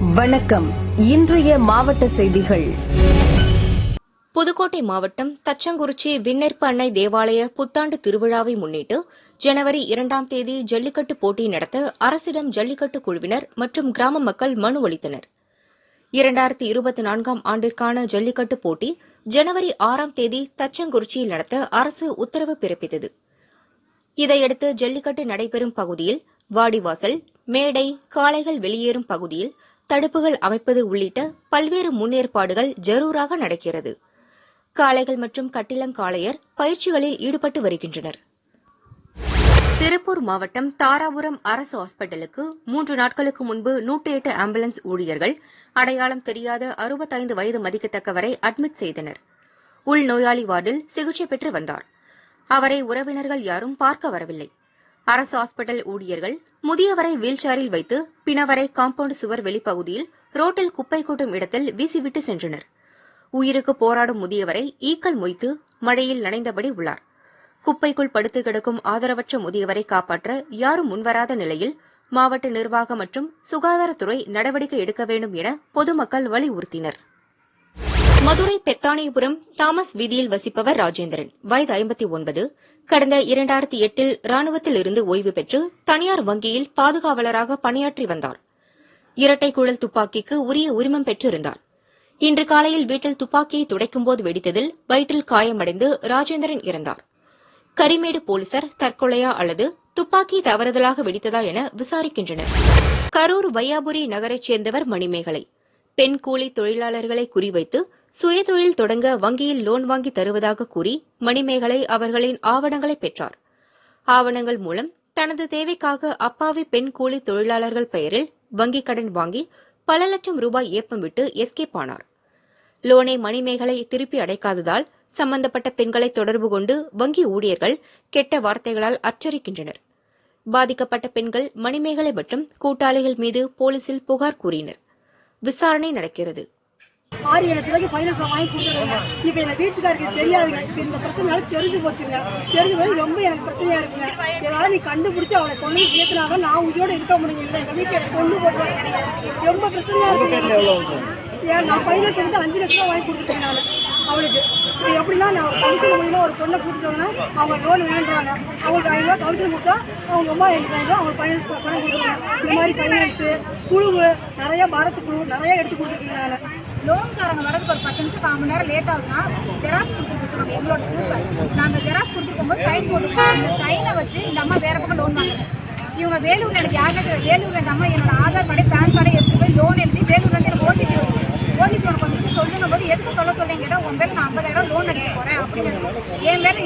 வணக்கம். இன்றைய மாவட்ட செய்திகள். புதுக்கோட்டை மாவட்டம் தச்சங்குறிச்சி விண்ணற்ப அன்னை தேவாலய புத்தாண்டு திருவிழாவை முன்னிட்டு ஜனவரி இரண்டாம் தேதி ஜல்லிக்கட்டு போட்டி நடத்த அரசிடம் ஜல்லிக்கட்டு குழுவினர் மற்றும் கிராம மக்கள் மனு அளித்தனர். இரண்டாயிரத்தி இருபத்தி நான்காம் ஆண்டிற்கான ஜல்லிக்கட்டு போட்டி ஜனவரி ஆறாம் தேதி தச்சங்குறிச்சியில் நடத்த அரசு உத்தரவு பிறப்பித்தது. இதையடுத்து ஜல்லிக்கட்டு நடைபெறும் பகுதியில் வாடிவாசல் மேடை காளைகள் வெளியேறும் பகுதியில் தடுப்புகள் அமைப்பது உள்ளிட்ட பல்வேறு முன்னேற்பாடுகள் ஜரூராக நடக்கிறது. காளைகள் மற்றும் கட்டிலங்காளையர் பயிற்சிகளில் ஈடுபட்டு வருகின்றனர். திருப்பூர் மாவட்டம் தாராபுரம் அரசு ஹாஸ்பிட்டலுக்கு மூன்று நாட்களுக்கு முன்பு நூற்றி எட்டு ஆம்புலன்ஸ் ஊழியர்கள் அடையாளம் தெரியாத அறுபத்தைந்து வயது மதிக்கத்தக்கவரை அட்மிட் செய்தனர். உள்நோயாளி வார்டில் சிகிச்சை பெற்று வந்தார். அவரை உறவினர்கள் யாரும் பார்க்க வரவில்லை. அரசு ஹாஸ்பிட்டல் ஊழியர்கள் முதியவரை வீல்சேரில் வைத்து பிணவரை காம்பவுண்ட் சுவர் வெளிப்பகுதியில் ரோட்டில் குப்பை கூட்டும் இடத்தில் வீசிவிட்டு சென்றனர். உயிருக்கு போராடும் முதியவரை ஈக்கள் மொய்த்து மழையில் நனைந்தபடி உள்ளார். குப்பைக்குள் படுத்து கிடக்கும் ஆதரவற்ற முதியவரை காப்பாற்ற யாரும் முன்வராத நிலையில் மாவட்ட நிர்வாகம் மற்றும் சுகாதாரத்துறை நடவடிக்கை எடுக்க வேண்டும் என பொதுமக்கள் வலியுறுத்தினர். மதுரை பெத்தானிபுரம் தாமஸ் வீதியில் வசிப்பவர் ராஜேந்திரன். வயது ஐம்பத்தி ஒன்பது. கடந்த இரண்டாயிரத்தி எட்டில் ராணுவத்தில் இருந்து ஓய்வு பெற்று தனியார் வங்கியில் பாதுகாவலராக பணியாற்றி வந்தார். இரட்டை குழல் துப்பாக்கிக்கு உரிய உரிமம் பெற்றிருந்தார். இன்று காலையில் வீட்டில் துப்பாக்கியை துடைக்கும்போது வெடித்ததில் வயிற்றில் காயமடைந்து ராஜேந்திரன் இறந்தார். கரிமேடு போலீசார் தற்கொலையா அல்லது துப்பாக்கி தவறுதலாக வெடித்ததா என விசாரிக்கின்றனர். கரூர் வையாபுரி நகரைச் சேர்ந்தவர் மணிமேகலை. பெண் கூலி தொழிலாளர்களை குறிவைத்து சுயதொழில் தொடங்க வங்கியில் லோன் வாங்கி தருவதாக கூறி மணிமேகலை அவர்களின் ஆவணங்களை பெற்றார். ஆவணங்கள் மூலம் தனது தேவைக்காக அப்பாவி பெண் கூலி தொழிலாளர்கள் பெயரில் வங்கிக் கடன் வாங்கி பல லட்சம் ரூபாய் ஏப்பம் விட்டு எஸ்கேப் ஆனார். லோனை மணிமேகலை திருப்பி அடைக்காததால் சம்பந்தப்பட்ட பெண்களை தொடர்பு கொண்டு வங்கி ஊழியர்கள் கெட்ட வார்த்தைகளால் அச்சரிக்கின்றனர். பாதிக்கப்பட்ட பெண்கள் மணிமேகலை மற்றும் கூட்டாளிகள் மீது போலீசில் புகார் கூறினர். விசாரணை நடக்கிறது. ஆறு ஏழு ரூபாய்க்கு ஃபைனான்ஸ் வாங்கி கொடுத்துருங்க. இப்போ எங்க வீட்டுக்காருக்கு தெரியாதுங்க. இப்போ இந்த பிரச்சனைனால தெரிஞ்சு போச்சுங்க. தெரிஞ்சு போய் ரொம்ப எனக்கு பிரச்சனையா இருக்குங்க. ஏதாவது நீ கண்டுபிடிச்சு அவளை கொண்டு வந்து சேர்த்துனாதான் நான் உயிரோட இருக்க முடியும். இல்லை எங்க வீட்டுல எனக்கு கொண்டு போட்டுருவாங்க ரொம்ப பிரச்சனையா இருக்கு ஏன் நான் ஃபைனான்ஸ் அஞ்சு லட்சம் ரூபாய் வாங்கி கொடுத்துருக்கேன் நான். அவளுக்கு. இப்போ எப்படின்னா நான் ஒரு கமிஷன் மூலியமாக ஒரு பொண்ணை கூட்டிட்டு அவங்க லோன் வேணுன்றாங்க அவங்களுக்கு ஐநூறு ரூபாய் கமிஷன் கொடுத்தா அவங்க அம்மா எனக்கு அவங்க ஃபைனான்ஸ் பணம் கொடுத்துருக்காங்க இந்த மாதிரி ஃபைனான்ஸ் குழு நிறைய பாரத்து குழு நிறைய எடுத்து கொடுத்துருக்கீங்க நான். லோன்காரங்க வரதுக்கு ஒரு பத்து நிமிஷம் கால் மணி நேரம் லேட் ஆகுதுன்னா ஜெராக்ஸ் கொடுத்துருக்க சொல்லுவாங்க. எங்களோட ப்ரூஃப் நாங்கள் ஜெராக்ஸ் கொடுத்துருக்கும்போது சைன் போட்டுருக்கோம் அந்த சைனை வச்சு இந்த அம்மா வேற பக்கம் லோன் வாங்குது. இவங்க வேலூரில் எனக்கு யாருமே வேலூரில் இந்த அம்மா என்னோட ஆதார் கார்டு பேன் கார்டை எடுத்து போய் லோன் எழுதி வேலூர்ல இருந்து எனக்கு ஓடிபி வருது ஓடிபி உனக்கு வந்துட்டு சொல்லுங்க போது எதுக்கு சொல்ல சொல்றீங்க கேட்டா உன் பேர் நான் ஐம்பதாயிரம் லோன் எடுக்க போறேன் அப்படின்னு என் பேர்ல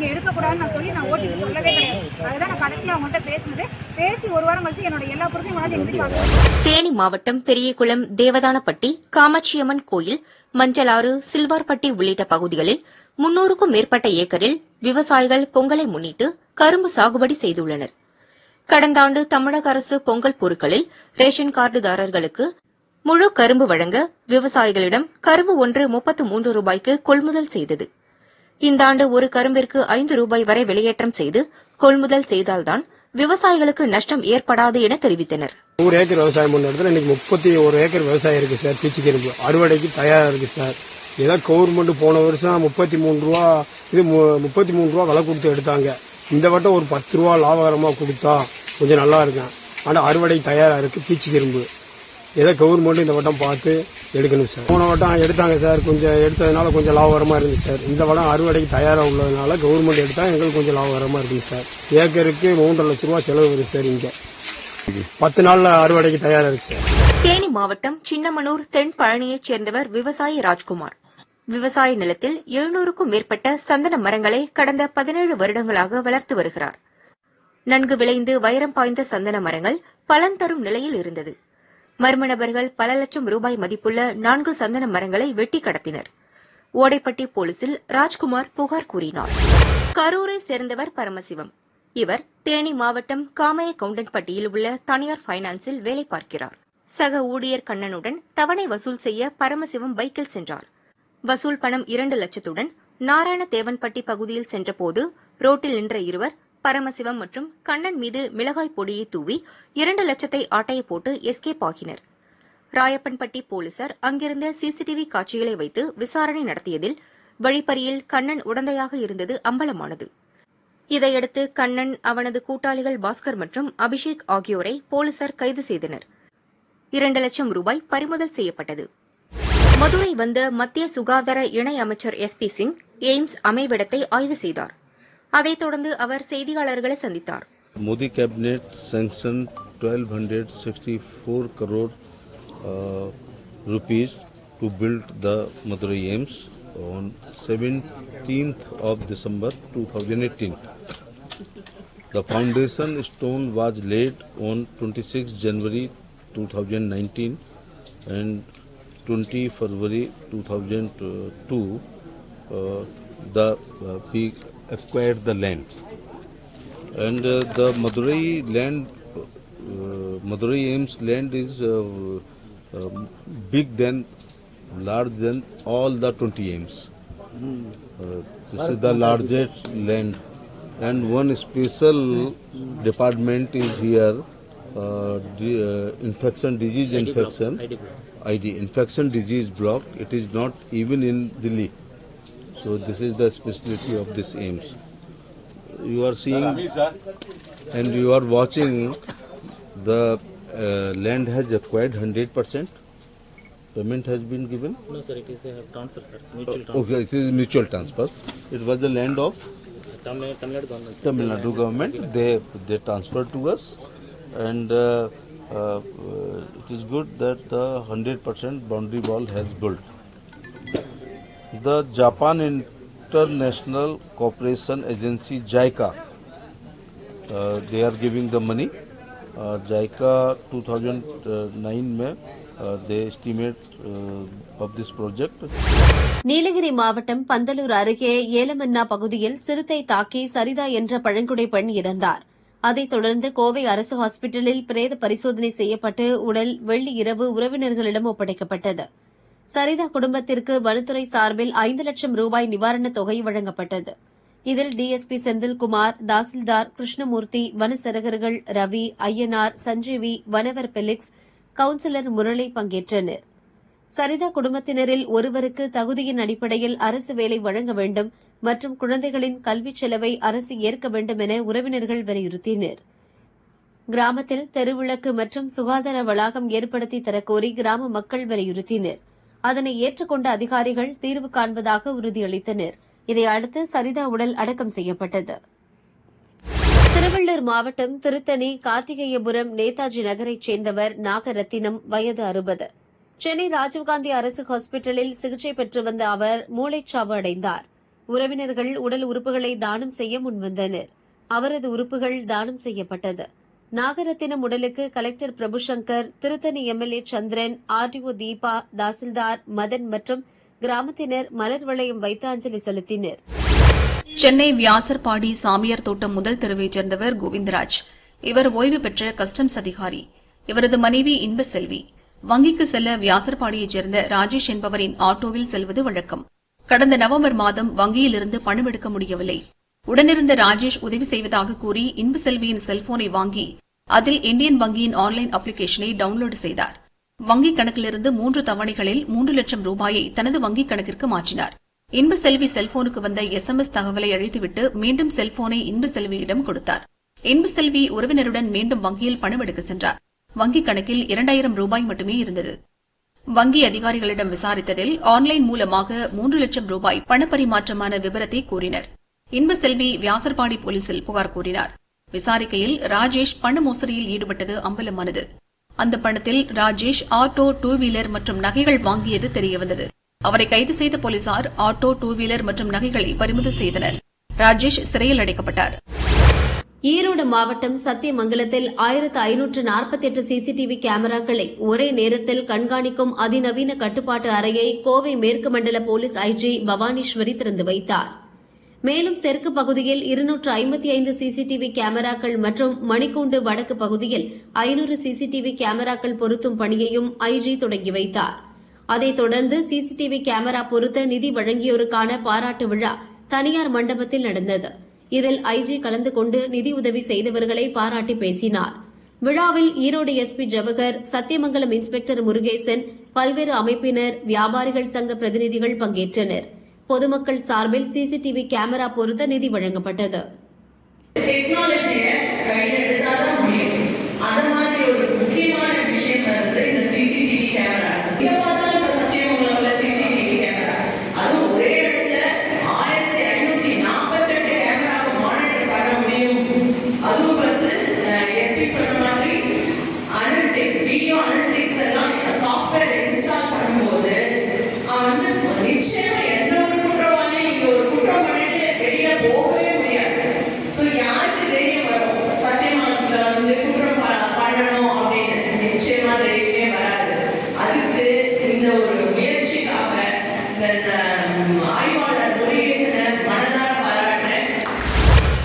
நீங்கள் எடுக்கக்கூடாதுன்னு நான் சொல்லி நான் ஓடிபி சொல்லவே கிடையாது. அதுதான் நான் கடைசியாக அவங்கள்ட்ட பேசினது. பேசி ஒரு வாரம் கழிச்சு என்னோட எல்லா பொருளையும் கொண்டாந்து எங்க வீட்டுக்கு தேனி மாவட்டம் பெரியகுளம் தேவதானப்பட்டி காமாட்சியம்மன் கோயில் மஞ்சளாறு சில்வார்பட்டி உள்ளிட்ட பகுதிகளில் முன்னூறுக்கும் மேற்பட்ட ஏக்கரில் விவசாயிகள் பொங்கலை முன்னிட்டு கரும்பு சாகுபடி செய்துள்ளனர். கடந்த ஆண்டு தமிழக அரசு பொங்கல் பொருட்களில் ரேஷன் கார்டுதாரர்களுக்கு முழு கரும்பு வழங்க விவசாயிகளிடம் கரும்பு ஒன்று முப்பத்து மூன்று ரூபாய்க்கு கொள்முதல் செய்தது. இந்த ஆண்டு ஒரு கரும்பிற்கு ஐந்து ரூபாய் வரை வெளியேற்றம் செய்து கொள்முதல் செய்தால்தான் விவசாயிகளுக்கு நஷ்டம் ஏற்படாது என தெரிவித்தனர். நூறு ஏக்கர் விவசாயம் பண்ண இடத்துல இன்னைக்கு முப்பத்தி ஒரு ஏக்கர் விவசாயம் இருக்கு சார் பீச்சு கரும்பு அறுவடைக்கு தயாரா இருக்கு சார். ஏதோ கவர்மெண்ட் போன வருஷம் முப்பத்தி மூணு ரூபா இது மு- முப்பத்தி மூணு ரூபா விலை கொடுத்து எடுத்தாங்க. இந்த வட்டம் ஒரு பத்து ரூபா லாபகரமா கொடுத்தா கொஞ்சம் நல்லா இருக்கும். ஆனா அறுவடை தயாரா இருக்கு பீச்சு கரும்பு ஏதோ கவர்மெண்ட் இந்த வட்டம் பார்த்து எடுக்கணும் சார். போன வட்டம் எடுத்தாங்க சார். கொஞ்சம் எடுத்ததுனால கொஞ்சம் லாபகரமா இருந்துச்சு சார். இந்த வட்டம் அறுவடைக்கு தயாரா உள்ளதுனால கவர்மெண்ட் எடுத்தா எங்களுக்கு கொஞ்சம் லாபகரமா இருக்கு சார். ஏக்கருக்கு மூன்றரை லட்ச ரூபா செலவு வருது சார் இங்க. பத்து நாள்ல அறுவடைக்கு தயாரா இருக்கு சார். தேனி மாவட்டம் சின்னமனூர் தென் பழனியைச் சேர்ந்தவர் விவசாயி ராஜ்குமார். விவசாய நிலத்தில் எழுநூறுக்கும் மேற்பட்ட சந்தன மரங்களை கடந்த பதினேழு வருடங்களாக வளர்த்து வருகிறார். நன்கு விளைந்து வைரம் பாய்ந்த சந்தன மரங்கள் பலன் தரும் நிலையில் இருந்தது. மர்ம நபர்கள் பல லட்சம் ரூபாய் மதிப்புள்ள நான்கு சந்தன மரங்களை வெட்டி கடத்தினர். ஓடைப்பட்டி போலீசில் ராஜ்குமார் புகார் கூறினார். கரூரை சேர்ந்தவர் பரமசிவம். இவர் தேனி மாவட்டம் காமய கவுண்டன்பட்டியில் உள்ள தனியார் பைனான்ஸில் வேலை பார்க்கிறார். சக ஊழியர் கண்ணனுடன் தவணை வசூல் செய்ய பரமசிவம் பைக்கில் சென்றார். வசூல் பணம் இரண்டு லட்சத்துடன் நாராயண தேவன்பட்டி பகுதியில் சென்றபோது ரோட்டில் நின்ற இருவர் பரமசிவம் மற்றும் கண்ணன் மீது மிளகாய் பொடியை தூவி இரண்டு லட்சத்தை ஆட்டைய போட்டு எஸ்கேப் ஆகினர். ராயப்பன்பட்டி போலீசார் அங்கிருந்த சிசிடிவி காட்சிகளை வைத்து விசாரணை நடத்தியதில் வழிப்பறியில் கண்ணன் உடந்தையாக இருந்தது அம்பலமானது. இதையடுத்து கண்ணன் அவனது கூட்டாளிகள் பாஸ்கர் மற்றும் அபிஷேக் ஆகியோரை போலீசார் கைது செய்தனர். இரண்டு லட்சம் ரூபாய் பறிமுதல் செய்யப்பட்டது. மதுரை வந்த மத்திய சுகாதார இணை அமைச்சர் எஸ் பி சிங் எய்ம்ஸ் அமைவிடத்தை ஆய்வு செய்தார். அதைத் தொடர்ந்து அவர் செய்தியாளர்களை சந்தித்தார் Modi cabinet sanctioned 1264 crore uh, rupees to build the Madurai Aims on 17th of December 2018. The foundation stone was laid on 26 January 2019 and 20 February 2002 uh, the uh, we acquired the land. And uh, the Madurai land, uh, Madurai Ames land is uh, um big than, large than all the 20 Ames. Uh, this is the largest land, and one special department is here. Uh, di- uh, infection disease infection. ID infection disease block. It is not even in Delhi so this is the specialty of this AIMS you are seeing and you are watching the uh, land has acquired 100% payment has been given No, sir, it is a transfer, sir. Mutual transfer. okay it is mutual transfer it was the land of Tamil Tamil Nadu government. Tamil Nadu government they they transferred to us and uh, uh, uh, it is good that the 100% boundary wall has built the Japan International Cooperation Agency JICA uh, they are giving the money. Uh, JICA 2009 में uh, they estimate uh, of this project. Nilgiri மாவட்டம் பந்தலூர் அருகே ஏலமன்னா பகுதியில் சிறுத்தை தாக்கி சரிதா என்ற பழங்குடி பெண் இறந்தார். அதைத் தொடர்ந்து கோவை அரசு ஹாஸ்பிட்டலில் பிரேத பரிசோதனை செய்யப்பட்டு உடல் வெள்ளி இரவு உறவினர்களிடம் ஒப்படைக்கப்பட்டது. சரிதா குடும்பத்திற்கு வனத்துறை சார்பில் ஐந்து லட்சம் ரூபாய் நிவாரணத் தொகை வழங்கப்பட்டது. இதில் டிஎஸ்பி செந்தில்குமார் தாசில்தார் கிருஷ்ணமூர்த்தி வனசரகர்கள் ரவி ஐயனார் சஞ்சீவி வனவர் பெலிக்ஸ் கவுன்சிலர் முரளி பங்கேற்றனர். சரிதா குடும்பத்தினரில் ஒருவருக்கு தகுதியின் அடிப்படையில் அரசு வேலை வழங்க வேண்டும் மற்றும் குழந்தைகளின் கல்விச் செலவை அரசு ஏற்க வேண்டும் என உறவினர்கள் வலியுறுத்தினர். கிராமத்தில் தெருவிளக்கு மற்றும் சுகாதார வளாகம் ஏற்படுத்தி தரக்கோரி கிராம மக்கள் வலியுறுத்தினர். அதனை ஏற்றுக்கொண்ட அதிகாரிகள் தீர்வு காண்பதாக உறுதியளித்தனர். இதையடுத்து சரிதா உடல் அடக்கம் செய்யப்பட்டது. திருவள்ளூர் மாவட்டம் திருத்தணி கார்த்திகேயபுரம் நேதாஜி நகரைச் சேர்ந்தவர் நாகரத்தினம் வயது அறுபது. சென்னை ராஜீவ்காந்தி அரசு ஹாஸ்பிட்டலில் சிகிச்சை பெற்று வந்த அவர் மூளைச்சாவு அடைந்தார். உறவினர்கள் உடல் உறுப்புகளை தானம் செய்ய முன்வந்தனர். அவரது உறுப்புகள் தானம் செய்யப்பட்டது. நாகரத்தினம் உடலுக்கு collector Prabhushankar Tiruttani MLA Chandran RDO Deepa tahsildar Madan மற்றும் கிராமத்தினர் மலர் வளையம் வைத்து அஞ்சலி செலுத்தினர். சென்னை வியாசர்பாடி சாமியார் தோட்டம் முதல் தெருவைச் சேர்ந்தவர் கோவிந்தராஜ். இவர் ஓய்வு பெற்ற கஸ்டம்ஸ் அதிகாரி. இவரது மனைவி இன்பசெல்வி வங்கிக்கு செல்ல வியாசர்பாடியைச் சேர்ந்த ராஜேஷ் என்பவரின் ஆட்டோவில் செல்வது வழக்கம். கடந்த நவம்பர் மாதம் வங்கியிலிருந்து பணம் எடுக்க முடியவில்லை. உடனிருந்த ராஜேஷ் உதவி செய்வதாக கூறி இன்புசெல்வியின் செல்போனை வாங்கி அதில் இந்தியன் வங்கியின் ஆன்லைன் அப்ளிகேஷனை டவுன்லோடு செய்தார். வங்கிக் கணக்கிலிருந்து மூன்று தவணைகளில் மூன்று லட்சம் ரூபாயை தனது வங்கிக் கணக்கிற்கு மாற்றினார். இன்புசெல்வி செல்போனுக்கு வந்த எஸ்எம்எஸ் தகவலை அழித்துவிட்டு மீண்டும் செல்போனை இன்புசெல்வியிடம் கொடுத்தார். இன்புசெல்வி உறவினருடன் மீண்டும் வங்கியில் பணம் எடுக்க சென்றார். வங்கிக் கணக்கில் இரண்டாயிரம் ரூபாய் மட்டுமே இருந்தது. வங்கி அதிகாரிகளிடம் விசாரித்ததில் ஆன்லைன் மூலமாக மூன்று லட்சம் ரூபாய் பணப்பரிமாற்றமான விவரத்தை கூறினர். இன்பசெல்வி வியாசர்பாடி போலீசில் புகார் கூறினார். விசாரிக்கையில் ராஜேஷ் பண மோசடியில் ஈடுபட்டது அம்பலமானது. அந்த பணத்தில் ராஜேஷ் ஆட்டோ டூ வீலர் மற்றும் நகைகள் வாங்கியது தெரியவந்தது. அவரை கைது செய்த போலீசார் ஆட்டோ டூ வீலர் மற்றும் நகைகளை பறிமுதல் செய்தனர். ராஜேஷ் சிறையில் அடைக்கப்பட்டார். ஈரோடு மாவட்டம் சத்தியமங்கலத்தில் ஆயிரத்து ஐநூற்று நாற்பத்தி எட்டு சிசிடிவி கேமராக்களை ஒரே நேரத்தில் கண்காணிக்கும் அதிநவீன கட்டுப்பாட்டு அறையை கோவை மேற்கு மண்டல போலீஸ் ஐஜி பவானீஸ்வரி திறந்து வைத்தார். மேலும் தெற்கு பகுதியில் இருநூற்று ஐம்பத்தி ஐந்து சிசிடிவி கேமராக்கள் மற்றும் மணிக்கூண்டு வடக்கு பகுதியில் ஐநூறு சிசிடிவி கேமராக்கள் பொருத்தும் பணியையும் ஐஜி தொடங்கி வைத்தார். அதைத் தொடர்ந்து சிசிடிவி கேமரா பொருத்த நிதி வழங்கியோருக்கான பாராட்டு விழா தனியார் மண்டபத்தில் நடந்தது. இதில் ஐஜி கலந்து கொண்டு நிதியுதவி செய்தவர்களை பாராட்டி பேசினார். விழாவில் ஈரோடு எஸ்பி ஜவஹர் சத்தியமங்கலம் இன்ஸ்பெக்டர் முருகேசன் பல்வேறு அமைப்பினர் வியாபாரிகள் சங்க பிரதிநிதிகள் பங்கேற்றனர். பொதுமக்கள் சார்பில் சிசிடிவி கேமரா பொருத்த நிதி வழங்கப்பட்டது.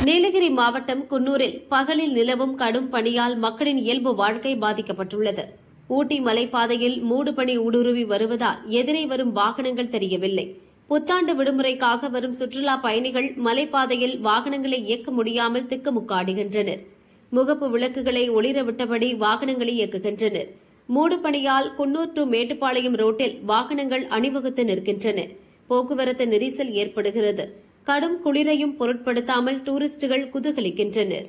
நீலகிரி மாவட்டம் குன்னூரில் பகலில் நிலவும் கடும் பணியால் மக்களின் இயல்பு வாழ்க்கை பாதிக்கப்பட்டுள்ளது. ஊட்டி மலைப்பாதையில் மூடுபனி ஊடுருவி வருவதால் எதிரே வரும் வாகனங்கள் தெரியவில்லை. புத்தாண்டு விடுமுறைக்காக வரும் சுற்றுலா பயணிகள் மலைப்பாதையில் வாகனங்களை இயக்க முடியாமல் திக்குமுக்காடுகின்றனர். முகப்பு விளக்குகளை ஒளிர விட்டபடி வாகனங்களை இயக்குகின்றனர். மூடுபனியால் குன்னூர் டு மேட்டுப்பாளையம் ரோட்டில் வாகனங்கள் அணிவகுத்து நிற்கின்றன. போக்குவரத்து நெரிசல் ஏற்படுகிறது. கடும் குளிரையும் பொருட்படுத்தாமல் டூரிஸ்டுகள் குதூகலிக்கின்றனர்.